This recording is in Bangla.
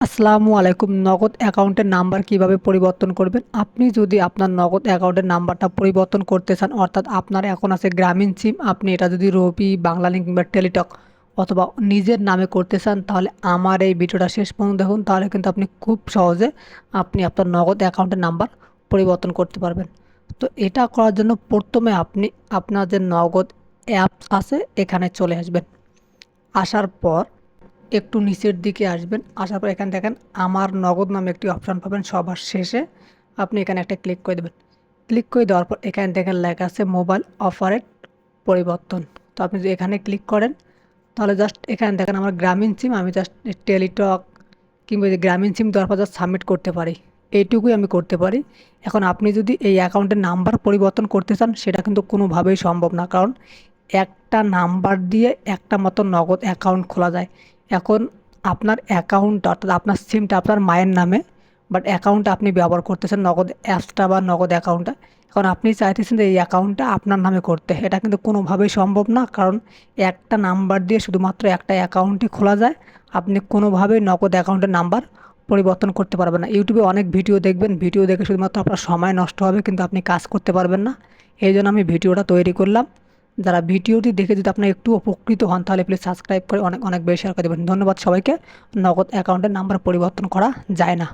আসসালামু আলাইকুম। নগদ অ্যাকাউন্টের নাম্বার কীভাবে পরিবর্তন করবেন? আপনি যদি আপনার নগদ অ্যাকাউন্টের নাম্বারটা পরিবর্তন করতে চান, অর্থাৎ আপনার এখন আছে গ্রামীণ সিম, আপনি এটা যদি রবি বাংলালিংক কিংবা টেলিটক অথবা নিজের নামে করতে চান, তাহলে আমার এই ভিডিওটা শেষ পর্যন্ত দেখুন। তাহলে কিন্তু আপনি খুব সহজে আপনি আপনার নগদ অ্যাকাউন্টের নাম্বার পরিবর্তন করতে পারবেন। তো এটা করার জন্য প্রথমে আপনি আপনার যে নগদ অ্যাপস আছে, এখানে চলে আসবেন। আসার পর একটু নিচের দিকে আসবেন, আসার পর এখানে দেখেন আমার নগদ নামে একটি অপশান পাবেন সবার শেষে। আপনি এখানে একটা ক্লিক করে দেবেন। ক্লিক করে দেওয়ার পর এখানে দেখেন লেখা আছে মোবাইল অফারের পরিবর্তন। তো আপনি যদি এখানে ক্লিক করেন, তাহলে জাস্ট এখানে দেখেন আমার গ্রামীণ সিম আমি জাস্ট টেলিটক কিংবা গ্রামীণ সিম দেওয়ার পর জাস্ট সাবমিট করতে পারি। এইটুকুই আমি করতে পারি। এখন আপনি যদি এই অ্যাকাউন্টের নাম্বার পরিবর্তন করতে চান, সেটা কিন্তু কোনোভাবেই সম্ভব না। কারণ একটা নাম্বার দিয়ে একটা মতো নগদ অ্যাকাউন্ট খোলা যায়। এখন আপনার অ্যাকাউন্ট অর্থাৎ আপনার সিমটা আপনার মায়ের নামে বাট অ্যাকাউন্টটা আপনি ব্যবহার করতেছেন নগদ অ্যাপসটা বা নগদ অ্যাকাউন্টটা এখন আপনি চাইতেছেন যে এই অ্যাকাউন্টটা আপনার নামে করতে। এটা কিন্তু কোনোভাবেই সম্ভব না, কারণ একটা নাম্বার দিয়ে শুধুমাত্র একটা অ্যাকাউন্টই খোলা যায়। আপনি কোনোভাবেই নগদ অ্যাকাউন্টের নাম্বার পরিবর্তন করতে পারবেন না। ইউটিউবে অনেক ভিডিও দেখবেন। ভিডিও দেখে শুধুমাত্র আপনার সময় নষ্ট হবে, কিন্তু আপনি কাজ করতে পারবেন না। এই জন্য আমি ভিডিওটা তৈরি করলাম। যারা ভিডিওটি দেখে যদি আপনি একটু উপকৃত হন, তাহলে প্লিজ সাবস্ক্রাইব করে অনেক অনেক বেশি শেয়ার করে দেবেন। ধন্যবাদ সবাইকে। নগদ অ্যাকাউন্টের নাম্বার পরিবর্তন করা যায় না।